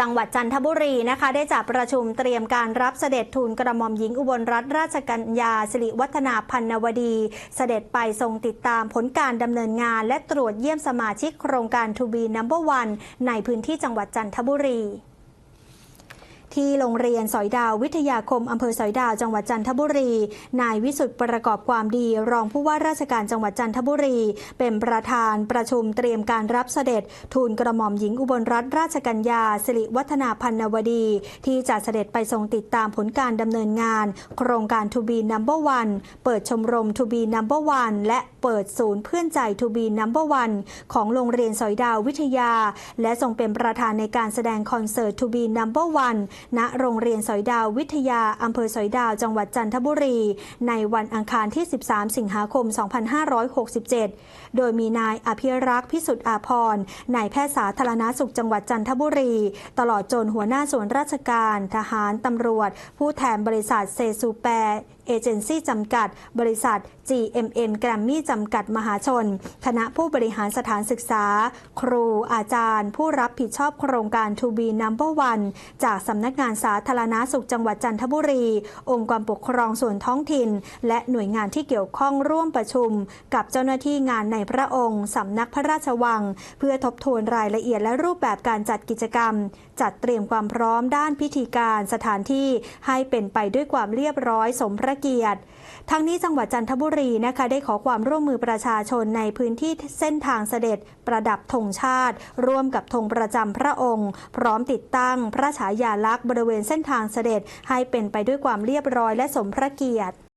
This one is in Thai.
จังหวัดจันทบุรีนะคะ ได้จัดประชุมเตรียมการรับเสด็จทูลกระหม่อมหญิงอุบลรัตนราชกัญญาสิริวัฒนาพันนวดี เสด็จไปทรงติดตามผลการดำเนินงาน และตรวจเยี่ยมสมาชิกโครงการทูบีนัมเบอร์วันในพื้นที่จังหวัดจันทบุรี ที่โรงเรียนสอยดาววิทยาคมอำเภอสอยดาวจังหวัดจันทบุรี นายวิสุทธ์ประกอบความดี รองผู้ว่าราชการจังหวัดจันทบุรี เป็นประธานประชุมเตรียมการรับเสด็จ ทูลกระหม่อมหญิงอุบลรัตนราชกัญญาสิริวัฒนาพันนวดี ที่จะเสด็จไปทรงติดตามผลการดำเนินงาน โครงการทูบีนัมเบอร์วันเปิดชมรมทูบีนัมเบอร์วันและเปิดศูนย์เพื่อนใจทูบีนัมเบอร์วันของโรงเรียนสอยดาววิทยา และทรงเป็นประธานในการแสดงคอนเสิร์ตทูบีนัมเบอร์วันณโรงเรียนสอยดาววิทยาอำเภอสอยดาวจังหวัดจันทบุรี ในวันอังคารที่ 13 สิงหาคม 2567 โดยมีนายอภิรักษ์พิสุทธิ์อาภรนายแพทย์สาธารณสุขจังหวัดจันทบุรี ตลอดจนหัวหน้าส่วนราชการ ทหารตำรวจ ผู้แทนบริษัทเซซูแปรเอเจนซี่จำกัด บริษัท GMM แกรมมี่จำกัดมหาชน คณะผู้บริหารสถานศึกษา ครูอาจารย์ ผู้รับผิดชอบโครงการ To be Number One จากสำนักงานสาธารณาสุขจังหวัดจันทบุรี องค์กรปกครองส่วนท้องถิ่น และหน่วยงานที่เกี่ยวข้องร่วมประชุม กับเจ้าหน้าที่งานในพระองค์สำนักพระราชวัง เพื่อทบทวนรายละเอียดและรูปแบบการจัดกิจกรรม จัดเตรียมความพร้อมด้านพิธีการสถานที่ให้เป็นไปด้วยความเรียบร้อยสมพระเกียรติ ทั้งนี้จังหวัดจันทบุรีนะคะได้ขอความร่วมมือประชาชนในพื้นที่เส้นทางเสด็จประดับธงชาติ ร่วมกับธงประจำพระองค์ พร้อมติดตั้งพระฉายาลักษณ์บริเวณเส้นทางเสด็จให้เป็นไปด้วยความเรียบร้อยและสมพระเกียรติ